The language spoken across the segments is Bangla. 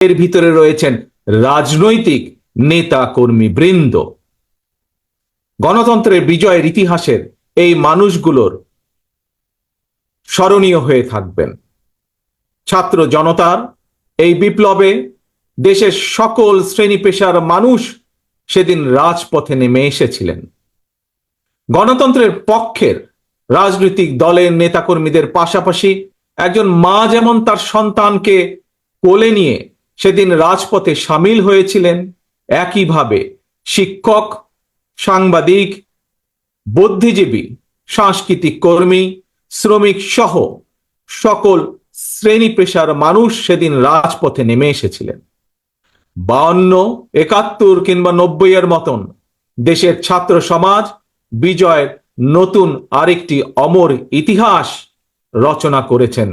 এর ভিতরে রয়েছেন রাজনৈতিক নেতা কর্মী বৃন্দ। গণতন্ত্রের বিজয়ের ইতিহাসের এই মানুষগুলোর স্মরণীয় হয়ে থাকবেন। ছাত্র জনতার এই বিপ্লবে দেশের সকল শ্রেণি পেশার মানুষ সেদিন রাজপথে নেমে এসেছিলেন। গণতন্ত্রের পক্ষের রাজনৈতিক দলের নেতাকর্মীদের পাশাপাশি একজন মা যেমন তার সন্তানকে কোলে নিয়ে সেদিন রাজপথে সামিল হয়েছিলেন একইভাবে শিক্ষক, সাংবাদিক, বুদ্ধিজীবী, সাংস্কৃতিক কর্মী, শ্রমিক সহ সকল শ্রেণি পেশার মানুষ সেদিন রাজপথে নেমে এসেছিলেন। বাউন্ন, একাত্তর কিংবা নব্বই এর মতন দেশের ছাত্র সমাজ বিজয়ের নতুন আরেকটি অমর ইতিহাস রচনা করেছেন।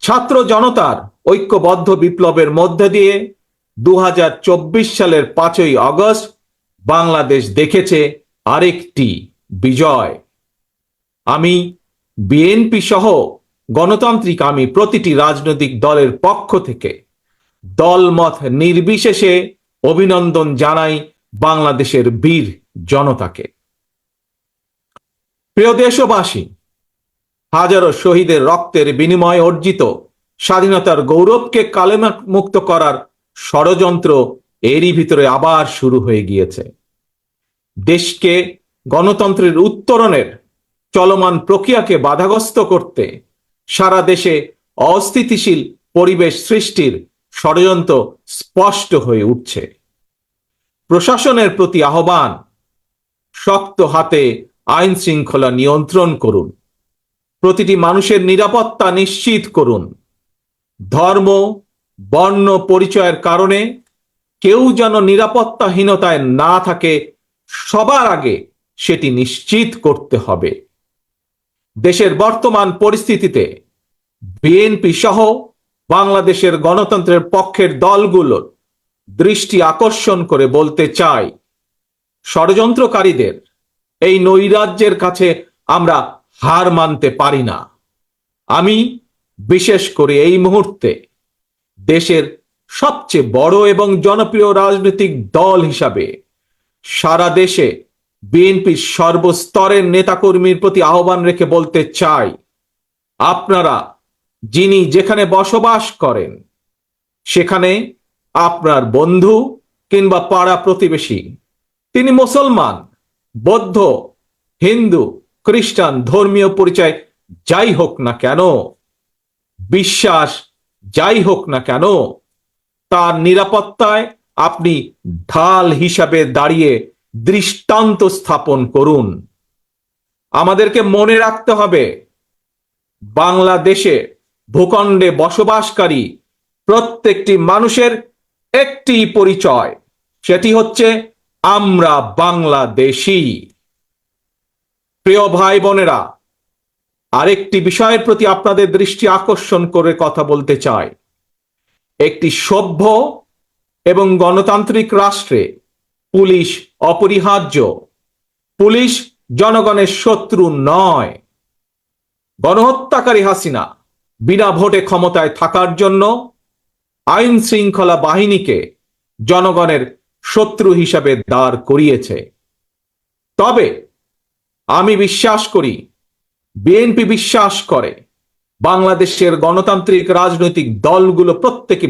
ছাত্র জনতার ঐক্যবদ্ধ বিপ্লবের মধ্যে দিয়ে দু হাজার চব্বিশ সালের পাঁচই আগস্ট বাংলাদেশ দেখেছে আরেকটি বিজয়। আমি বিএনপি সহ গণতান্ত্রিক আমি প্রতিটি রাজনৈতিক দলের পক্ষ থেকে দলমত নির্বিশেষে অভিনন্দন জানাই বাংলাদেশের বীর জনতাকে। প্রিয় দেশবাসী হাজারো শহীদের রক্তের বিনিময়ে অর্জিত স্বাধীনতার গৌরবকে কালেমা মুক্ত করার ষড়যন্ত্র এরই ভিতরে আবার শুরু হয়ে গিয়েছে। দেশকে গণতন্ত্রের উত্তরণের চলমান প্রক্রিয়াকে বাধাগ্রস্ত করতে সারা দেশে অস্থিতিশীল পরিবেশ সৃষ্টির ষড়যন্ত্র স্পষ্ট হয়ে উঠছে। প্রশাসনের প্রতি আহ্বান, শক্ত হাতে আইন শৃঙ্খলা নিয়ন্ত্রণ করুন। প্রতিটি মানুষের নিরাপত্তা নিশ্চিত করুন। ধর্ম, বর্ণ, পরিচয়ের কারণে কেউ যেন নিরাপত্তাহীনতায় না থাকে, সবার আগে সেটি নিশ্চিত করতে হবে। দেশের বর্তমান পরিস্থিতিতে বিএনপি সহ বাংলাদেশের গণতন্ত্রের পক্ষের দলগুলোর দৃষ্টি আকর্ষণ করে বলতে চাই, ষড়যন্ত্রকারীদের এই নৈরাজ্যের কাছে আমরা হার মানতে পারি না। আমি বিশেষ করে এই মুহূর্তে দেশের সবচেয়ে বড় এবং জনপ্রিয় রাজনৈতিক দল হিসাবে সারা দেশে বিএনপির সর্বস্তরের নেতাকর্মীর প্রতি আহ্বান রেখে বলতে চাই, আপনারা যিনি যেখানে বসবাস করেন, সেখানে আপনার বন্ধু কিংবা পাড়া প্রতিবেশী, তিনি মুসলমান, বৌদ্ধ, হিন্দু খ্রিস্টান ধর্মীয় পরিচয় যাই হোক না কেন, বিশ্বাস যাই হোক না কেন, তার নিরাপত্তায় আপনি ঢাল হিসাবে দাঁড়িয়ে দৃষ্টান্ত স্থাপন করুন। আমাদেরকে মনে রাখতে হবে, বাংলাদেশে ভূখণ্ডে বসবাসকারী প্রত্যেকটি মানুষের একটি পরিচয়, সেটি হচ্ছে আমরা বাংলাদেশি। প্রিয় ভাই বোনেরা, আরেকটি বিষয়ের প্রতি আপনাদের দৃষ্টি আকর্ষণ করে কথা বলতে চাই। একটি সভ্য এবং গণতান্ত্রিক রাষ্ট্রে পুলিশ অপরিহার্য, পুলিশ জনগণের শত্রু নয়। গণহত্যাকারী হাসিনা বিনা ভোটে ক্ষমতায় থাকার জন্য আইন শৃঙ্খলা বাহিনীকে জনগণের শত্রু হিসাবে দাঁড় করিয়েছে। তবে আমি বিশ্বাস করি বিএনপি বিশ্বাস করে বাংলাদেশের গণতান্ত্রিক রাজনৈতিক দলগুলো প্রত্যেকে